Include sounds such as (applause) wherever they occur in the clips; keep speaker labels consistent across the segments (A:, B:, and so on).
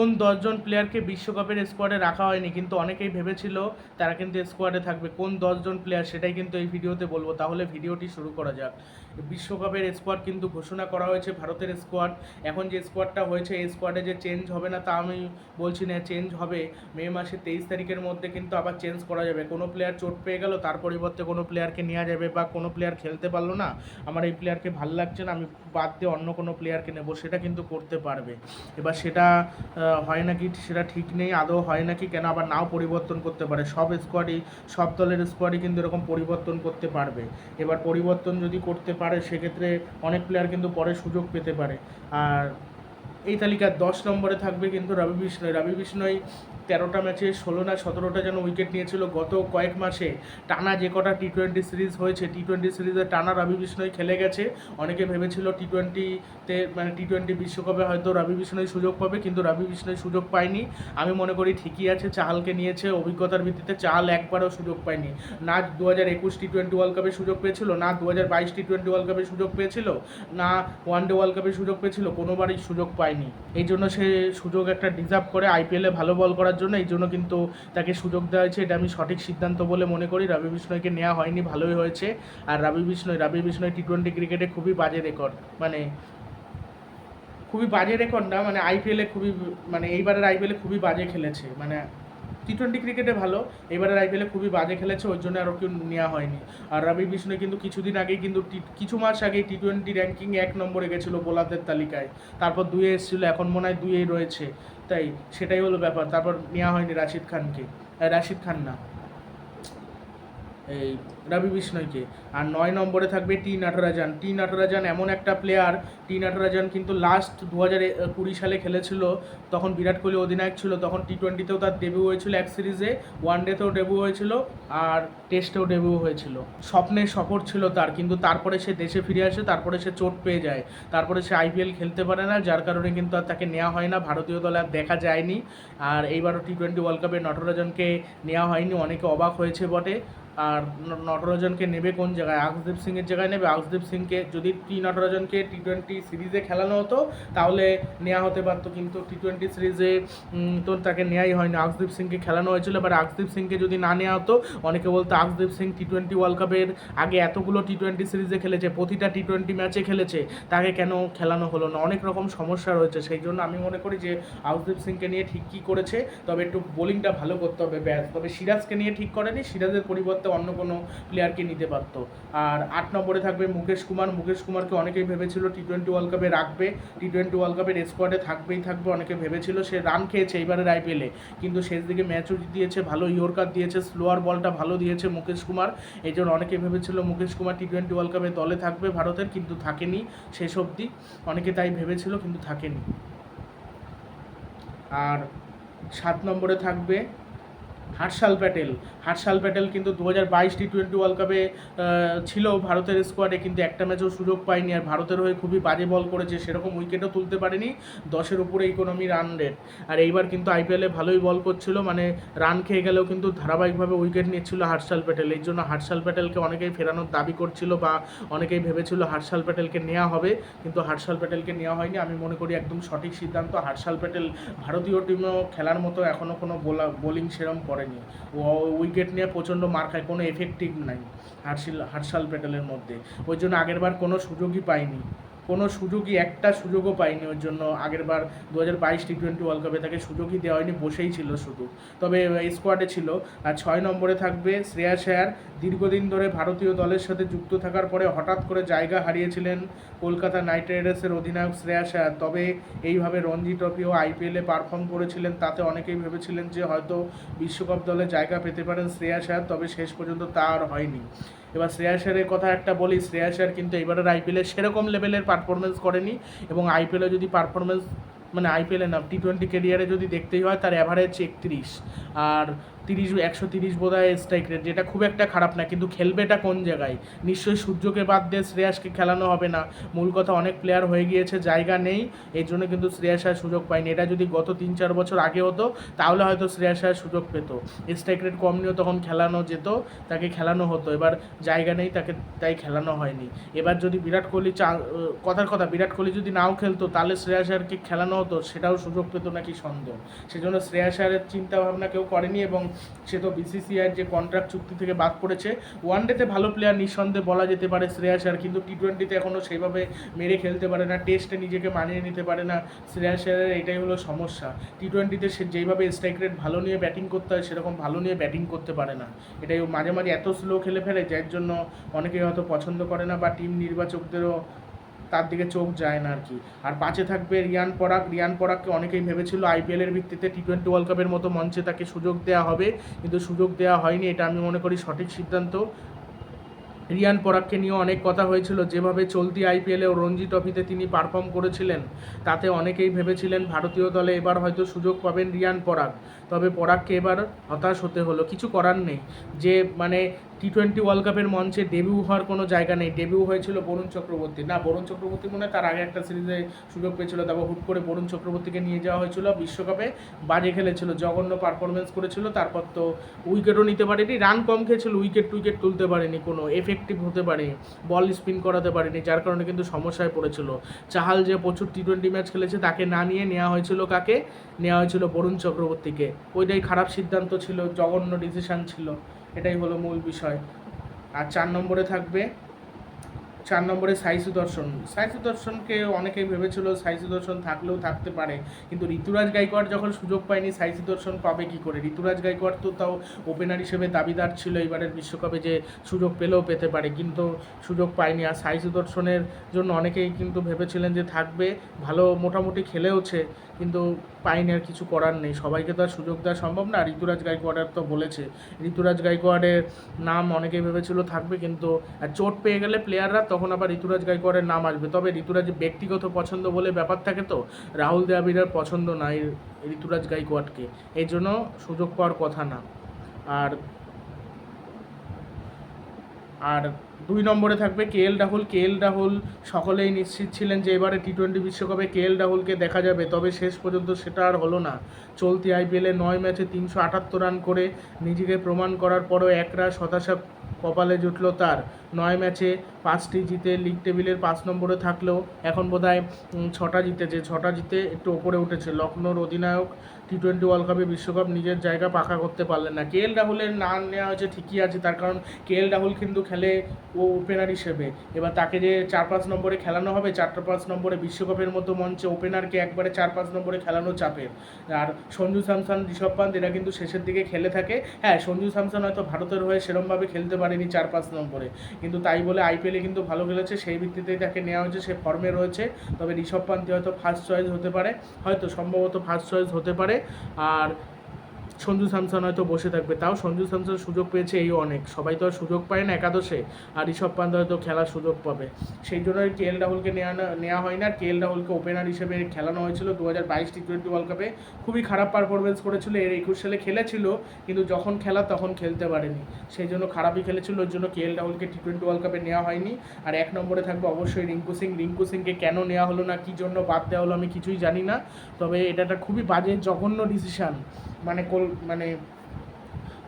A: কোন দশজন প্লেয়ারকে বিশ্বকাপের স্কোয়াডে রাখা হয়নি, কিন্তু অনেকেই ভেবেছিল তারা কিন্তু স্কোয়াডে থাকবে। কোন দশজন প্লেয়ার সেটাই কিন্তু এই ভিডিওতে বলব। তাহলে ভিডিওটি শুরু করা যাক। বিশ্বকাপের স্কোয়াড কিন্তু ঘোষণা করা হয়েছে, ভারতের স্কোয়াড এখন যে স্কোয়াডটা হয়েছে, এই স্কোয়াডে যে চেঞ্জ হবে না তা আমি বলছি না চেঞ্জ হবে। মে মাসের তেইশ তারিখের মধ্যে কিন্তু আবার চেঞ্জ করা যাবে। কোনো প্লেয়ার চোট পেয়ে গেল, তার পরিবর্তে কোনো প্লেয়ারকে নেওয়া যাবে বা কোনো প্লেয়ার খেলতে পারল না, আমার এই প্লেয়ারকে ভালো লাগছে না, আমি বাদ দিয়ে অন্য কোনো প্লেয়ারকে নেব, সেটা কিন্তু করতে পারবে। এবার সেটা হয় নাকি, সেটা ঠিক নেই, আদৌ হয় নাকি, কেন আবার নাও পরিবর্তন করতে পারে। সব স্কোয়াডই সব দলের স্কোয়াডই কিন্তু এরকম পরিবর্তন করতে পারবে। এবার পরিবর্তন যদি করতে পারে সেক্ষেত্রে অনেক প্লেয়ার কিন্তু পরে সুযোগ পেতে পারে। আর এই তালিকার দশ নম্বরে থাকবে কিন্তু রবি বিষ্ণয়। রবি বিষ্ণয় তেরোটা ম্যাচে ষোলো না সতেরোটা যেন উইকেট নিয়েছিল গত কয়েক মাসে। টানা যে কটা টি টোয়েন্টি সিরিজ হয়েছে টি টোয়েন্টি সিরিজে টানা রবি বিষ্ণয় খেলে গেছে। অনেকে ভেবেছিল টি টোয়েন্টিতে মানে টি টোয়েন্টি বিশ্বকাপে হয়তো রবি বিষ্ণয় সুযোগ পাবে, কিন্তু রবি বিষ্ণয় সুযোগ পায়নি। আমি মনে করি ঠিকই আছে, চাহালকে নিয়েছে, অভিজ্ঞতার ভিত্তিতে চাহাল একবারও সুযোগ পায়নি। না দু হাজার একুশ টি টোয়েন্টি ওয়ার্ল্ড কাপে সুযোগ পেয়েছিল, না দু হাজার বাইশ টি টোয়েন্টি ওয়ার্ল্ড কাপে সুযোগ পেয়েছিল, না ওয়ান ডে ওয়ার্ল্ড কাপে সুযোগ পেয়েছিল, কোনোবারই সুযোগ পায়নি। এই জন্য সে সুযোগ একটা ডিজার্ভ করে আইপিএলে ভালো বল করার জন্য, এই জন্য কিন্তু তাকে সুযোগ দেওয়া হয়েছে। এটা আমি সঠিক সিদ্ধান্ত বলে মনে করি। রবি বিষ্ণয়কে নেওয়া হয়নি, ভালোই হয়েছে। আর রবি বিষ্ণয় রবি বিষ্ণয় টি টোয়েন্টি ক্রিকেটে খুবই বাজে রেকর্ড মানে খুবই বাজে রেকর্ড না মানে আইপিএলে খুবই মানে এইবারের আইপিএলে খুবই বাজে খেলেছে। মানে টি টোয়েন্টি ক্রিকেটে ভালো। এবারের আইপিএলে খুবই বাজে খেলেছে ওই জন্য আরও কেউ নেওয়া হয়নি। আর রবি বিষ্ণু কিন্তু কিছুদিন আগেই কিন্তু কিছু মাস আগে টি টোয়েন্টি র্যাঙ্কিং এক নম্বরে গেছিল বোলারদের তালিকায়। তারপর দুয়ে এসেছিল, এখন মনে হয় দুয়েই রয়েছে। তাই সেটাই হলো ব্যাপার। তারপর নেওয়া হয়নি রাশিদ খানকে। রাশিদ খান না এই রবি বিষ্ণয়কে। আর নয় নম্বরে থাকবে টি নাটরাজান। টি নাটরাজান এমন একটা প্লেয়ার টি নাটরাজান কিন্তু লাস্ট দু হাজার কুড়ি সালে খেলেছিল, তখন বিরাট কোহলি অধিনায়ক ছিল, তখন টি টোয়েন্টিতেও তার ডেবিউ হয়েছিল এক সিরিজে ওয়ান ডেতেও ডেবিউ হয়েছিল, আর টেস্টেও ডেবিউ হয়েছিল। স্বপ্নের সফর ছিল তার, কিন্তু তারপরে সে দেশে ফিরে আসে, তারপরে সে চোট পেয়ে যায়। তারপরে সে আইপিএল খেলতে পারে না, যার কারণে কিন্তু আর তাকে নেওয়া হয় না, ভারতীয় দলে আর দেখা যায়নি। আর এইবারও টি টোয়েন্টি ওয়ার্ল্ড কাপে নটরাজনকে নেওয়া হয়নি, অনেকে অবাক হয়েছে বটে। আর ন- নটরাজনকে নেবে কোন জায়গায়? আকসদীপ সিংয়ের জায়গায় নেবে। আকসদীপ সিংকে যদি টি নটরাজনকে টি টোয়েন্টি সিরিজে খেলানো হতো, তাহলে নেওয়া হতে পারতো। কিন্তু টি টোয়েন্টি সিরিজে তো তাকে নেওয়াই হয়নি। আকসদীপ সিংকে খেলানো হয়েছিল এবার আকসদীপ সিংকে যদি না নেওয়া হতো, অনেকে বলতো Akashdeep Singh T twenty world কাপের আগে এতগুলো টি টোয়েন্টি সিরিজে খেলেছে, প্রতিটা টি টোয়েন্টি ম্যাচে খেলেছে, তাকে কেন খেলানো হলো না? অনেক রকম সমস্যা রয়েছে। সেই জন্য আমি মনে করি যে আউসদীপ সিংকে নিয়ে ঠিক কী করেছে, তবে একটু বোলিংটা ভালো করতে হবে ব্যাস। তবে সিরাজকে নিয়ে ঠিক করেনি, সিরাজের পরিবর্তে অন্য কোনো প্লেয়ারকে নিতে পারতো। আর আট নম্বরে থাকবে মুকেশ কুমার। মুকেশ কুমারকে অনেকেই ভেবেছিল টি টোয়েন্টি ওয়ার্ল্ড কাপে রাখবে। টি টোয়েন্টি ওয়ার্ল্ড কাপের স্কোয়াডে থাকবেই থাকবে, অনেকে ভেবেছিল সে রান খেয়েছে এইবারের আইপিএলে কিন্তু শেষ দিকে ম্যাচও দিয়েছে, ভালো ইয়র্কার দিয়েছে স্লোয়ার বলটা ভালো দিয়েছে মুকেশ কুমার। এই জন্য অনেকে ভেবেছিল Mukesh Kumar T twenty world কাপে দলে থাকবে ভারতের, কিন্তু থাকেনি শেষ অবধি। অনেকে তাই ভেবেছিল, কিন্তু থাকেনি। আর সাত নম্বরে থাকবে হার্ষাল প্যাটেল। হার্ষাল প্যাটেল কিন্তু দু হাজার বাইশ টি টোয়েন্টি ওয়ার্ল্ড কাপে ছিল ভারতের স্কোয়াডে কিন্তু একটা ম্যাচও সুযোগ পায়নি আর ভারতের হয়ে খুবই বাজে বল করেছে, সেরকম উইকেটও তুলতে পারেনি। দশের উপরে ইকোনমি রান রেট আর এইবার কিন্তু আইপিএলে ভালোই বল করছিল মানে রান খেয়ে গেলেও কিন্তু ধারাবাহিকভাবে উইকেট নিচ্ছিল হার্ষাল প্যাটেল। এই জন্য হার্ষাল প্যাটেলকে অনেকেই ফেরানোর দাবি করছিল বা অনেকেই ভেবেছিল হার্ষাল প্যাটেলকে নেওয়া হবে, কিন্তু হার্ষাল প্যাটেলকে নেওয়া হয়নি। আমি মনে করি একদম সঠিক সিদ্ধান্ত। হার্ষাল প্যাটেল ভারতীয় টিমেও খেলার মতো এখনও কোনো বোলা বোলিং সেরম করেনি। ও উইকেট নিয়ে প্রচণ্ড মার খায়, কোনো এফেক্টিভ নাই হার্ষিল হার্ষাল প্যাটেলের মধ্যে। ওই জন্য আগেরবার কোনো সুযোগই পায়নি কোনো সুযোগই, একটা সুযোগও পায়নি ওর জন্য। আগেরবার দু হাজার বাইশ টি টোয়েন্টি ওয়ার্ল্ড কাপে তাকে সুযোগই দেওয়া হয়নি, বসেই ছিল শুধু। তবে স্কোয়াডে ছিল। আর ছয় নম্বরে থাকবে শ্রেয়া আয়ার দীর্ঘদিন ধরে ভারতীয় দলের সাথে যুক্ত থাকার পরে হঠাৎ করে জায়গা হারিয়েছিলেন কলকাতা নাইট রাইডার্সের অধিনায়ক শ্রেয়া আয়ার তবে এইভাবে রঞ্জি ট্রফি ও আইপিএলে পারফর্ম করেছিলেন, তাতে অনেকেই ভেবেছিলেন যে হয়তো বিশ্বকাপ দলে জায়গা পেতে পারেন শ্রেয়া আয়ার তবে শেষ পর্যন্ত তা আর হয়নি। এবার শ্রেয়া শ্রেয়াসের কথা একটা বলি, শ্রেয়া শ্রেয়াসের কিন্তু এবারের আইপিএলে সেরকম লেভেলের পারফরমেন্স করেনি এবং আইপিএলে যদি পারফরমেন্স মানে আইপিএলে না টি টোয়েন্টি কেরিয়ারে যদি দেখতেই হয় তার অ্যাভারেজ একত্রিশ। আর তিরিশ, একশো তিরিশ বোধ হয় স্ট্রাইক রেট যেটা খুব একটা খারাপ না, কিন্তু খেলবেটা কোন জায়গায়? নিশ্চয়ই সূর্যকে বাদ দিয়ে শ্রেয়াসকে খেলানো হবে না। মূল কথা, অনেক প্লেয়ার হয়ে গিয়েছে, জায়গা নেই এই জন্য কিন্তু শ্রেয়াস আর সুযোগ পায়নি। এটা যদি গত তিন চার বছর আগে হতো, তাহলে হয়তো শ্রেয়াস আর সুযোগ পেত। স্ট্রাইক রেট কম নিয়েও তখন খেলানো যেত, তাকে খেলানো হতো। এবার জায়গা নেই, তাকে, তাই খেলানো হয়নি। এবার যদি বিরাট কোহলি চা, কথার কথা, বিরাট কোহলি যদি নাও খেলতো, তাহলে শ্রেয়াস আয়ারকে খেলানো হতো, সেটাও সুযোগ পেতো নাকি সন্দেহ। সেজন্য শ্রেয়াস আয়ারের চিন্তা ভাবনা কেউ করেনি এবং সে তো বিসিসিআইয়ের যে কন্ট্রাক্ট চুক্তি থেকে বাদ পড়েছে। ওয়ান ডেতে ভালো প্লেয়ার নিঃসন্দেহে বলা যেতে পারে শ্রেয়াস আয়ার কিন্তু টি টোয়েন্টিতে এখনও সেইভাবে মেরে খেলতে পারে না টেস্টে নিজেকে মানিয়ে নিতে পারে না। শ্রেয়াস আয়ারের এটাই হলো সমস্যা। টি টোয়েন্টিতে সে যেইভাবে স্ট্রাইক রেট ভালো নিয়ে ব্যাটিং করতে হয়, সেরকম ভালো নিয়ে ব্যাটিং করতে পারে না। এটাই মাঝে মাঝে এত স্লো খেলে ফেলে, যার জন্য অনেকেই হয়তো পছন্দ করে না বা টিম নির্বাচকদেরও তার দিকে চোখ যায় না আর কি। আর পাঁচে থাকবে রিয়ান পরাগ। রিয়ান পরাগকে অনেকেই ভেবেছিল আইপিএলের ভিত্তিতে টি টোয়েন্টি ওয়ার্ল্ড কাপের মতো মঞ্চে তাকে সুযোগ দেওয়া হবে, কিন্তু সুযোগ দেওয়া হয়নি, এটা আমি মনে করি সঠিক সিদ্ধান্ত। রিয়ান পরাগকে নিয়ে অনেক কথা হয়েছিল, যেভাবে চলতি আইপিএলে ও রঞ্জি ট্রফিতে তিনি পারফর্ম করেছিলেন, তাতে অনেকেই ভেবেছিলেন ভারতীয় দলে এবার হয়তো সুযোগ পাবেন রিয়ান পরাগ। তবে পরাগকে এবার হতাশ হতে হলো, কিছু করার নেই। যে মানে টি টোয়েন্টি ওয়ার্ল্ড কাপের মঞ্চে ডেবিউ হওয়ার কোনো জায়গা নেই। ডেবিউ হয়েছিল বরুণ চক্রবর্তী। না, বরুণ চক্রবর্তী মনে তার আগে একটা সিরিজে সুযোগ পেয়েছিল। তারপর হুট করে বরুণ চক্রবর্তীকে নিয়ে যাওয়া হয়েছিল বিশ্বকাপে। বাজে খেলেছিল, জঘন্য পারফরমেন্স করেছিল। তারপর তো উইকেটও নিতে পারেনি। রান কম খেয়েছিল উইকেট টুইকেট তুলতে পারেনি কোনো। এফেক্টিভ হতে পারেনি। বল স্পিন করাতে পারেনি, যার কারণে কিন্তু সমস্যায় পড়েছিল। চাহাল যে প্রচুর টি টোয়েন্টি ম্যাচ খেলেছে, তাকে না নিয়ে নেওয়া হয়েছিল কাকে? নেওয়া হয়েছিল বরুণ চক্রবর্তীকে। ওইটাই খারাপ সিদ্ধান্ত ছিল, জঘন্য ডিসিশন ছিল। এটাই হলো মূল বিষয়। আর চার নম্বরে থাকবে চার নম্বরে সাই সুদর্শন। সাই সুদর্শনকে অনেকেই ভেবেছিল সাই সুদর্শন থাকলেও থাকতে পারে, কিন্তু ঋতুরাজ গাইকোয়াড় যখন সুযোগ পায়নি, সাই সুদর্শন পাবে কি করে? ঋতুরাজ গাইকোয়াড় তো তাও ওপেনার হিসেবে দাবিদার ছিল এবারের বিশ্বকাপে যে সুযোগ পেলেও পেতে পারে, কিন্তু সুযোগ পায়নি। আর সাই সুদর্শনের জন্য অনেকেই কিন্তু ভেবেছিলেন যে থাকবে, ভালো মোটামুটি খেলেওছে, কিন্তু পায়নি আর কিছু করার নেই। সবাইকে তো আর সুযোগ দেওয়া সম্ভব না ঋতুরাজ গাইকোয়াড়ের তো বলেছে। ঋতুরাজ গাইকোয়াড়ের নাম অনেকেই ভেবেছিল থাকবে, কিন্তু চোট পেয়ে গেলে প্লেয়াররা তখন আবার ঋতুরাজ গাইকোয়াড়ের নাম আসবে। তবে ঋতুরাজ ব্যক্তিগত পছন্দ বলে ব্যাপার থাকে তো? রাহুল দ্রাবিড়ের পছন্দ নাই ঋতুরাজ গাইকোয়াড়কে। এই জন্য সুযোগ পাওয়ার কথা না। আর আর দুই নম্বরে থাকবে কে এল রাহুল। কে এল রাহুল সকলেই নিশ্চিত ছিলেন যে এবারে টি টোয়েন্টি বিশ্বকাপে কে এল রাহুলকে দেখা যাবে। তবে শেষ পর্যন্ত সেটা আর হলো না। চলতি আইপিএলে নয় ম্যাচে তিনশো আটাত্তর রান করে নিজেকে প্রমাণ করার পরও একরা হতাশা কপালে জুটলো তার। নয় ম্যাচে পাঁচটি জিতে লিগ টেবিলের পাঁচ নম্বরে থাকলেও এখন বোধ হয় ছটা জিতেছে ছটা জিতে একটু ওপরে উঠেছে। লখনৌর অধিনায়ক টি টোয়েন্টি ওয়ার্ল্ড কাপে বিশ্বকাপ নিজের জায়গা পাকা করতে পারলেন না। কে এল রাহুলের নাম নেওয়া হয়েছে ঠিকই আছে, তার কারণ কে এল রাহুল কিন্তু খেলে ও ওপেনার হিসেবে। এবার তাকে যে চার পাঁচ নম্বরে খেলানো হবে চারটা পাঁচ নম্বরে বিশ্বকাপের মতো মঞ্চে ওপেনারকে একবারে চার পাঁচ নম্বরে খেলানো চাপের। আর সঞ্জু স্যামসন, ঋষভ পান্ত, এরা কিন্তু শেষের দিকে খেলে থাকে। হ্যাঁ সঞ্জু স্যামসন হয়তো ভারতের হয়ে সেরমভাবে খেলতে পারেনি চার পাঁচ নম্বরে। কিন্তু তাই বলে আইপিএলে কিন্তু ভালো খেলেছে, সেই ভিত্তিতেই তাকে নেওয়া হয়েছে, সে ফর্মে রয়েছে। তবে ঋষভ পান্তি হয়তো ফার্স্ট চয়েস হতে পারে, হয়তো সম্ভবত ফার্স্ট চয়েস হতে পারে। আর সঞ্জু স্যামসন হয়তো বসে থাকবে। তাও সঞ্জু স্যামসন সুযোগ পেয়েছে এই অনেক। সবাই তো আর সুযোগ পায় না একাদশে। আর ঋষভ পান্ত হয়তো খেলার সুযোগ পাবে। সেই জন্য কে এল রাহুলকে নেওয়া নেওয়া হয় না। কে এল রাহুলকে ওপেনার হিসেবে খেলানো হয়েছিল দু হাজার বাইশ টি টোয়েন্টি ওয়ার্ল্ড কাপে খুবই খারাপ পারফরমেন্স করেছিল, এর একুশ সালে খেলেছিল, কিন্তু যখন খেলা তখন খেলতে পারেনি। সেই জন্য খারাপই খেলেছিল, ওর জন্য কে এল রাহুলকে টি টোয়েন্টি ওয়ার্ল্ড কাপে নেওয়া হয়নি। আর এক নম্বরে থাকবে অবশ্যই রিঙ্কু সিং। রিঙ্কু সিংকে কেন নেওয়া হলো না, কী জন্য বাদ দেওয়া হলো আমি কিছুই জানি না। তবে এটা একটা খুবই বাজে, জঘন্য ডিসিশান মানে কল মানে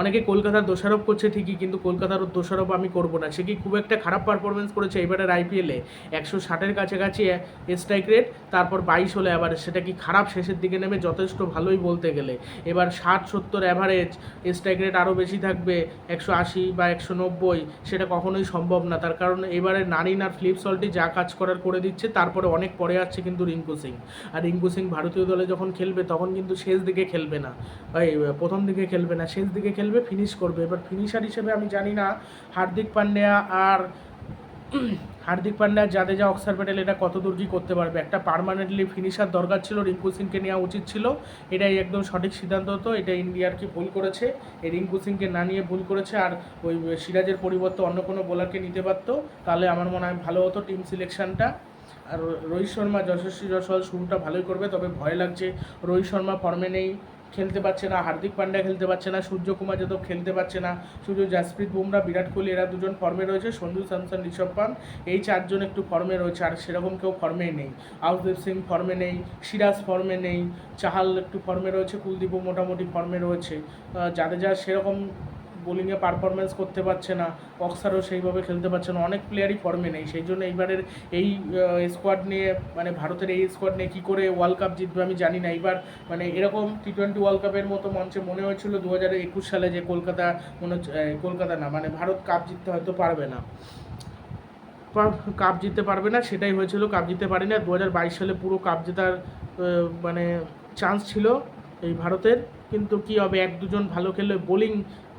A: অনেকে কলকাতার দোষারোপ করছে ঠিকই, কিন্তু কলকাতার দোষারোপ আমি করব না। সে কি খুব একটা খারাপ পারফরমেন্স করেছে এবারের আইপিএলে একশো ষাটের কাছাকাছি স্ট্রাইক রেট তারপর বাইশ হলো অ্যাভারেজ সেটা কি খারাপ? শেষের দিকে নেমে যথেষ্ট ভালোই বলতে গেলে। এবার ষাট সত্তর অ্যাভারেজ স্ট্রাইক রেট আরও বেশি থাকবে, একশো আশি বা একশো নব্বই, সেটা কখনোই সম্ভব না। তার কারণ এবারে নারিন আর ফ্লিপ সল্টি যা কাজ করার করে দিচ্ছে, তারপরে অনেক পরে আসছে কিন্তু রিঙ্কু সিং। আর রিঙ্কু সিং ভারতীয় দলে যখন খেলবে, তখন কিন্তু শেষ দিকে খেলবে না। প্রথম দিকে খেলবে না, শেষ দিকে খেলবে ফিনিশ করবে। এবার ফিনিশার হিসেবে আমি জানি না হার্দিক পান্ডেয়া আর (clears throat) হার্দিক পান্ডিয়া, জাদেজা, অক্সার প্যাটেল এটা কত দূর কী করতে পারবে? একটা পার্মানেন্টলি ফিনিশার দরকার ছিল, রিঙ্কু সিংকে নেওয়া উচিত ছিল। এটাই একদম সঠিক সিদ্ধান্ত হতো এটা ইন্ডিয়ার কি ভুল করেছে? এই রিঙ্কু সিংকে না নিয়ে ভুল করেছে আর ওই সিরাজের পরিবর্তে অন্য কোনো বোলারকে নিতে পারতো, তাহলে আমার মনে হয় ভালো হতো টিম সিলেকশনটা আর রোহিত শর্মা, যশস্বী জয়সওয়াল শুরুটা ভালোই করবে, তবে ভয় লাগছে। রোহিত শর্মা ফর্মে নেই। খেলতে পারছে না, হার্দিক পান্ড্যা খেলতে পারছে না, সূর্যকুমার যাদব খেলতে পারছে না, শুধু জাসপ্রীত বুমরা, বিরাট কোহলি, এরা দুজন ফর্মে রয়েছে সঞ্জু স্যামসন, ঋষভ পান্ত এই চারজন একটু ফর্মে রয়েছে, আর সেরকম কেউ ফর্মে নেই। আউসদীপ সিং ফর্মে নেই, সিরাজ ফর্মে নেই, চাহাল একটু ফর্মে রয়েছে, কুলদীপও মোটামুটি ফর্মে রয়েছে যাদের জাদেজা সেরকম বোলিংয়ে পারফরমেন্স করতে পারছে না অক্সারও সেইভাবে খেলতে পারছে না, অনেক প্লেয়ারই ফর্মে নেই। সেই জন্য এইবারের এই স্কোয়াড নিয়ে মানে ভারতের এই স্কোয়াড নিয়ে কী করে ওয়ার্ল্ড কাপ জিতবে আমি জানি না। এইবার মানে এরকম টি টোয়েন্টি ওয়ার্ল্ড কাপের মতো মঞ্চে মনে হয়েছিল দু হাজার একুশ সালে যে কলকাতা, মনে হচ্ছে কলকাতা না মানে ভারত কাপ জিততে হয়তো পারবে না। কাপ জিততে পারবে না, সেটাই হয়েছিল কাপ জিততে পারি না দু হাজার বাইশ সালে পুরো কাপ জেতার মানে চান্স ছিল। এই ভারতের, কিন্তু কি হবে, এক দুজন ভালো খেললে বোলিং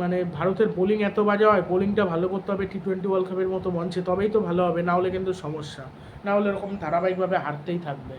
A: মানে ভারতের বোলিং এত বাজে হয় বোলিংটা ভালো করতে হবে টি টোয়েন্টি ওয়ার্ল্ড কাপের মতো মঞ্চে, তবেই তো ভালো হবে, না হলে কিন্তু সমস্যা, না হলে এরকম ধারাবাহিকভাবে হারতেই থাকবে।